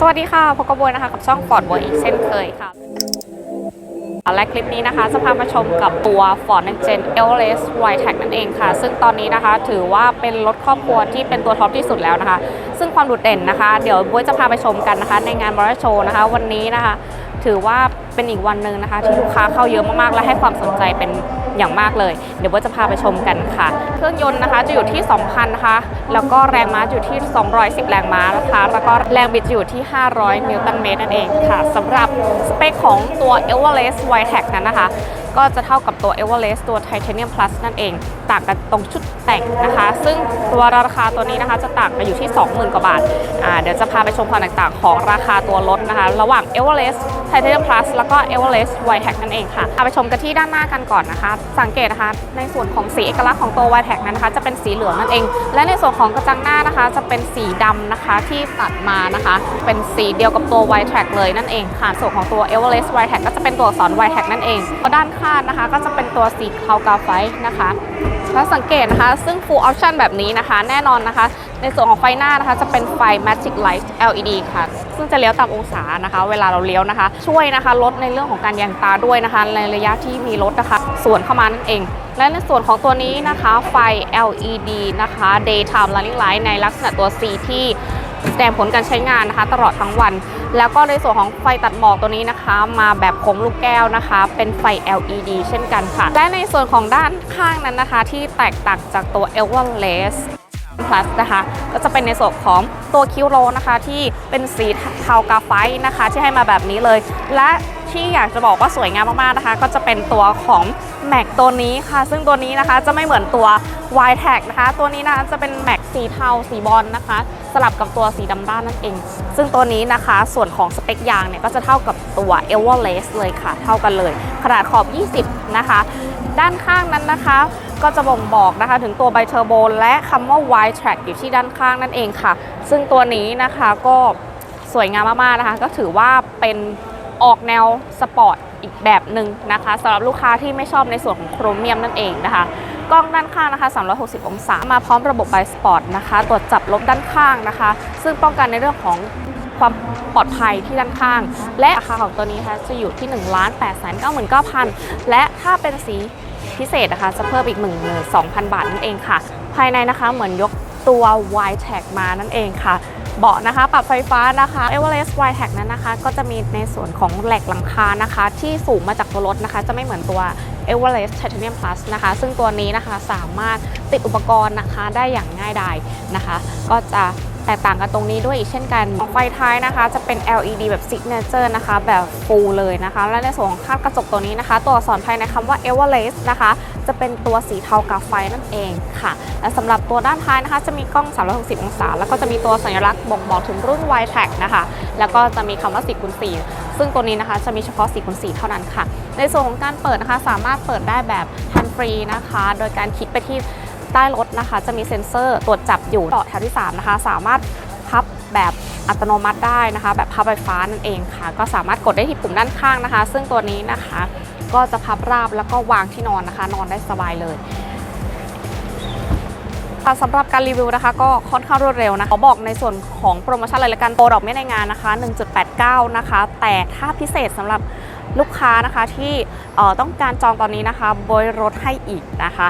สวัสดีค่ะพบกับบัวนะคะกับช่องฟอร์ดบัวอีกเช่นเคยค่ะและคลิปนี้นะคะจะพามาชมกับตัว Ford Next Gen LS y t a g นั่นเองค่ะ ซึ่งตอนนี้นะคะถือว่าเป็นรถครอบครัวที่เป็นตัวท็อปที่สุดแล้วนะคะ ซึ่งความโดดเด่นนะคะ เดี๋ยวบัวจะพาไปชมกันนะคะ ในงานมอเตอร์โชว์นะคะ วันนี้นะคะ ถือว่าเป็นอีกวันหนึ่งนะคะ ที่ลูกค้าเข้าเยอะมากๆและให้ความสนใจเป็น อย่างมากเลย เดี๋ยวบัวจะพาไปชมกันค่ะ เครื่องยนต์นะคะจะอยู่ที่ 2,000 นะคะ แล้วก็แรงม้าอยู่ที่ 210 แรงม้านะคะ แล้วก็แรงบิดอยู่ที่ 500 นิวตันเมตรนั่นเองค่ะสำหรับสเปคของตัว Everest y t a g นั้นนะคะ ก็จะเท่ากับตัว Everest ตัว Titanium Plus นั่นเอง ต่างกันตรงชุดแต่งนะคะ ซึ่งตัวราคาตัวนี้นะคะจะต่างกันอยู่ที่ 20,000 กว่าบาท เดี๋ยวจะพาไปชมความแตกต่างของราคาตัวรถนะคะ ระหว่าง e v e r e s t Everest Titanium Plus แล้วก็ Everest y t a g นั่นเองค่ะพาไปชมกันที่ด้านหน้ากันก่อนนะคะ สังเกตนะคะในส่วนของสีเอกลักษณ์ของตัว y t a g นั้นนะคะจะเป็นสีเหลืองนั่นเอง และในส่วนของกระจังหน้านะคะ จะเป็นสีดำนะคะที่ตัดมานะคะ เป็นสีเดียวกับตัว y t a g เลยนั่นเองค่ะส่วนของตัว Everest y t a g ก็จะเป็นตัวสอักษร y t a g นั่นเองด้านข้างนะคะ ก็จะเป็นตัวสีเทากาไฟนะคะแล้วสังเกตนะคะ ซึ่ง full option แบบนี้นะคะ แน่นอนนะคะ ในส่วนของไฟหน้านะคะ จะเป็นไฟ Magic Light LED ค่ะ ซึ่งจะเลี้ยวตามองศานะคะ เวลาเราเลี้ยวนะคะ ช่วยนะคะลดในเรื่องของการแยงตาด้วยนะคะ ในระยะที่มีรถนะคะสวนเข้ามานั่นเอง และในส่วนของตัวนี้นะคะไฟ LED นะคะ daytime running light ในลักษณะตัว C ที่แสดงผลการใช้งานนะคะ ตลอดทั้งวัน แล้วก็ในส่วนของไฟตัดหมอกตัวนี้นะคะ มาแบบโค้งลูกแก้วนะคะ เป็นไฟ LED เช่นกันค่ะ และในส่วนของด้านข้างนั้นนะคะ ที่แตกต่างจากตัว e v e r l e s t Plus นะคะ ก็จะเป็นในส่วนของตัวคิวโรนะคะที่เป็นสีเทากาไฟนะคะ ที่ให้มาแบบนี้เลย และ ที่อยากจะบอกว่าสวยงามมากๆนะคะ ก็จะเป็นตัวของแม็กตัวนี้ค่ะ ซึ่งตัวนี้นะคะจะไม่เหมือนตัว y t a g นะคะ ตัวนี้นะคะจะเป็นแม็กสีเทาสีบอลนะคะ สลับกับตัวสีดำด้านนั่นเอง ซึ่งตัวนี้นะคะส่วนของสเปคยางเนี่ยก็จะเท่ากับตัว e v e r e s t เลยค่ะ เท่ากันเลย ขนาดขอบ 20 นะคะ ด้านข้างนั้นนะคะก็จะบ่งบอกนะคะถึงตัวไบเทอร์โบและคำว่า y track อยู่ที่ด้านข้างนั่นเองค่ะ ซึ่งตัวนี้นะคะก็สวยงามมากๆนะคะ ก็ถือว่าเป็น ออกแนวสปอร์ตอีกแบบหนึ่งนะคะสำหรับลูกค้าที่ไม่ชอบในส่วนของโครเมียมนั่นเองนะคะกล้องด้านข้างนะคะ 360 องศา มาพร้อมระบบไบสปอร์ตนะคะ ตรวจจับลบด้านข้างนะคะ ซึ่งป้องกันในเรื่องของความปลอดภัยที่ด้านข้าง และราคาของตัวนี้นะคะจะอยู่ที่ 1 8 9 9 9 0 0และถ้าเป็นสีพิเศษนะคะ จะเพิ่มอีก 12,000 บาทนั่นเองค่ะ ภายในนะคะเหมือนยก ตัว y t a g มานั่นเองค่ะ เบาะนะคะ ปรับไฟฟ้านะคะ Everest y t a g นั้นนะคะ ก็จะมีในส่วนของแหลกหลังคานะคะ ที่สูงมาจากตัวรถนะคะ จะไม่เหมือนตัว Everest Titanium Plus นะคะ ซึ่งตัวนี้นะคะสามารถติดอุปกรณ์นะคะได้อย่างง่ายดายนะคะ ก็จะแตกต่างกันตรงนี้ด้วยอีกเช่นกัน ไฟท้ายนะคะ จะเป็น LED แบบ Signature นะคะ แบบ full เลยนะคะ และในส่วนของคาดกระจกตัวนี้นะคะ ตัวอักษรภายในคำว่า Everest นะคะ จะเป็นตัวสีเทากาไฟนั่นเองค่ะ และสำหรับตัวด้านท้ายนะคะ จะมีกล้อง 360 องศา แล้วก็จะมีตัวสัญลักษณ์บ่งบอกถึงรุ่น y t a g นะคะ แล้วก็จะมีคำว่า4คูณ4ซึ่งตัวนี้นะคะจะมีเฉพาะ4คูณ4เท่านั้นค่ะ ในส่วนของการเปิดนะคะ สามารถเปิดได้แบบ hand free นะคะ โดยการคลิกไปที่ใต้รถนะคะ จะมีเซ็นเซอร์ตรวจจับอยู่ต่อแถวที่ 3 นะคะ สามารถพับแบบอัตโนมัติได้นะคะ แบบพับไฟฟ้านั่นเองค่ะ ก็สามารถกดได้ที่ปุ่มด้านข้างนะคะ ซึ่งตัวนี้นะคะ ก็จะพับราบแล้วก็วางที่นอนนะคะ นอนได้สบายเลยค่ะสำหรับการรีวิวนะคะ ก็ค่อนข้างรวดเร็วนะขอบอกในส่วนของโปรโมชั่นเลยละกันโปรดอกไม้ในงานนะคะ 1.89 นะคะ แต่ถ้าพิเศษสำหรับลูกค้านะคะที่ต้องการจองตอนนี้นะคะบอยรถให้อีกนะคะ